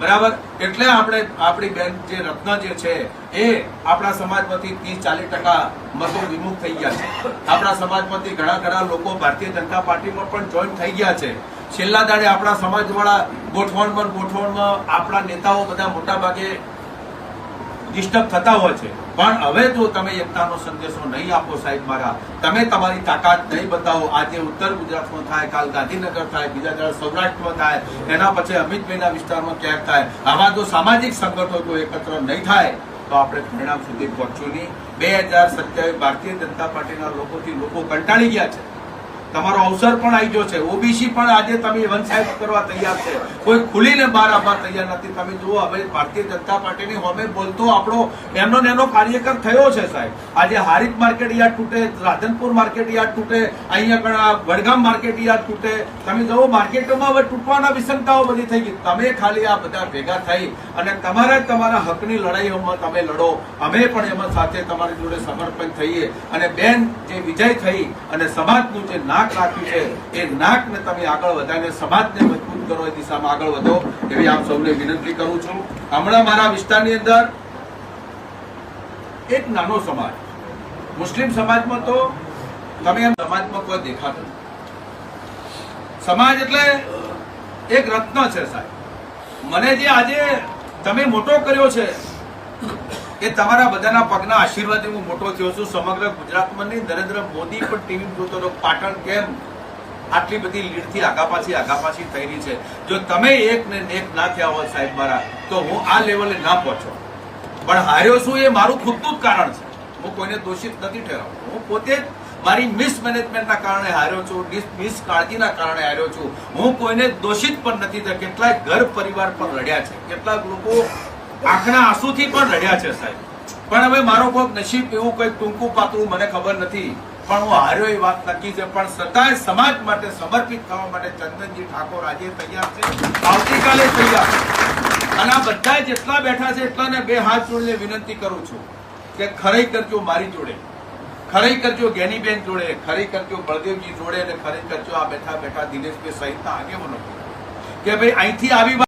બરાબર? એટલે આપણે આપણી બેન જે રત્ન જે છે, એ આપણા સમાજમાંથી ત્રીસ ચાલીસ ટકા મતો વિમુખ થઈ ગયા છે. આપણા સમાજમાંથી ઘણા ઘણા લોકો ભારતીય જનતા પાર્ટીમાં પણ જોઈન થઈ ગયા છે. છેલ્લા દાડે આપણા સમાજવાળા પર ગોઠવણમાં આપણા નેતાઓ બધા મોટા ભાગે ડિસ્ટર્બ થતા હોય છે. પણ હવે જો તમે એકતાનો સંદેશો નહીં આપો સાહેબ મારા, તમે તમારી તાકાત નહીં બતાવો. આજે ઉત્તર ગુજરાતમાં થાય, કાલ ગાંધીનગર થાય, બીજા જગ્યાએ સૌરાષ્ટ્રમાં થાય, એના પછી અમિતભાઈના વિસ્તારમાં ક્યાંક થાય. આવા જો સામાજિક સંગઠનો એકત્ર નહીં થાય, તો આપણે પરિણામ સુધી પહોંચ્યું નહીં. બે હજાર સત્યાવીસ ભારતીય જનતા પાર્ટીના લોકોથી લોકો કંટાળી ગયા છે. તમારો અવસર પણ આવી ગયો છે. ઓબીસી પણ આજે તમે વન સાહેબ કરવા તૈયાર છે. કોઈ ખુલીને બહાર આવવા તૈયાર નથી. તમે જુઓ, હવે ભારતીય જનતા પાર્ટીની હોમે બોલતો આપણો એમનો ને એનો કાર્યકર થયો છે સાહેબ. આજે હારીજ માર્કેટ યાર્ડ તૂટે, રાધનપુર માર્કેટ યાર્ડ તૂટે, અહીંયા ઘણા વડગામ માર્કેટ યાર્ડ તૂટે. તમે જુઓ, માર્કેટોમાં હવે તૂટવાના વિસંગતાઓ બધી થઈ ગઈ. તમે ખાલી આ બધા ભેગા થઈ અને તમારા તમારા હકની લડાઈઓમાં તમે લડો. અમે પણ એમાં સાથે તમારી જોડે સમર્પણ થઈએ અને બેન જે વિજય થઈ અને સમાજનું જે નાક રાખ્યું છે, એ નાકને તમે આગળ વધારીને સમાજને મજબૂત કરો, એ દિશામાં આગળ વધો, એવી આપ સૌને વિનંતી કરું છું. હમણાં મારા વિસ્તારની અંદર એક નાનો સમાજ, મુસ્લિમ સમાજમાં તો તમે એમ સમાજમાં કોઈ દેખાતું સમાજ એટલે એક રત્ન છે સાહેબ. મને જે આજે તમે મોટો કર્યો છે એ તમારા બધાના પગના આશીર્વાદથી હું મોટો થયો છું. સમગ્ર ગુજરાતમાં નહીં નરેન્દ્ર મોદી પણ ટીવી જોતો પાટણ કેમ આટલી બધી લીડથી આગાપાછી આગાપાછી થઈ રહી છે? જો તમે એક ને એક ના થયા હોય સાહેબ મારા, તો હું આ લેવલે ના પહોંચો પણ હાર્યો છું એ મારું ખુદનું જ કારણ છે. હું કોઈને દોષિત નથી ઠેરાવું હું પોતે જ મારી મિસમેનેજમેન્ટના કારણે હાર્યો છું મિસ કાળજીના કારણે હાર્યો છું. હું કોઈને દોષિત પણ નથી થયો. કેટલાય ઘર પરિવાર પણ રડ્યા છે. કેટલાક લોકો આંખના આંસુથી પણ રડ્યા છે સાહેબ. પણ હવે મારો કોઈક નસીબ એવું કંઈક ટૂંકું પાતળું મને ખબર નથી. પણ હું હાર્યો એ વાત નક્કી છે. પણ છતાંય સમાજ માટે સમર્પિત થવા માટે ચંદનજી ઠાકોર આજે તૈયાર છે. આવતીકાલે તૈયાર. અને આ બધા જેટલા બેઠા છે એટલાને બે હાથ જોડીને વિનંતી કરું છું કે ખરાઈ કરજો મારી જોડે ખરાઈ કરજો ગેનીબેન જોડે ખરી કરજો બળદેવજી જોડે અને ખરી કરજો આ બેઠા બેઠા દિનેશભાઈ સહિતના આગેવાનો કે ભાઈ અહીંથી આવી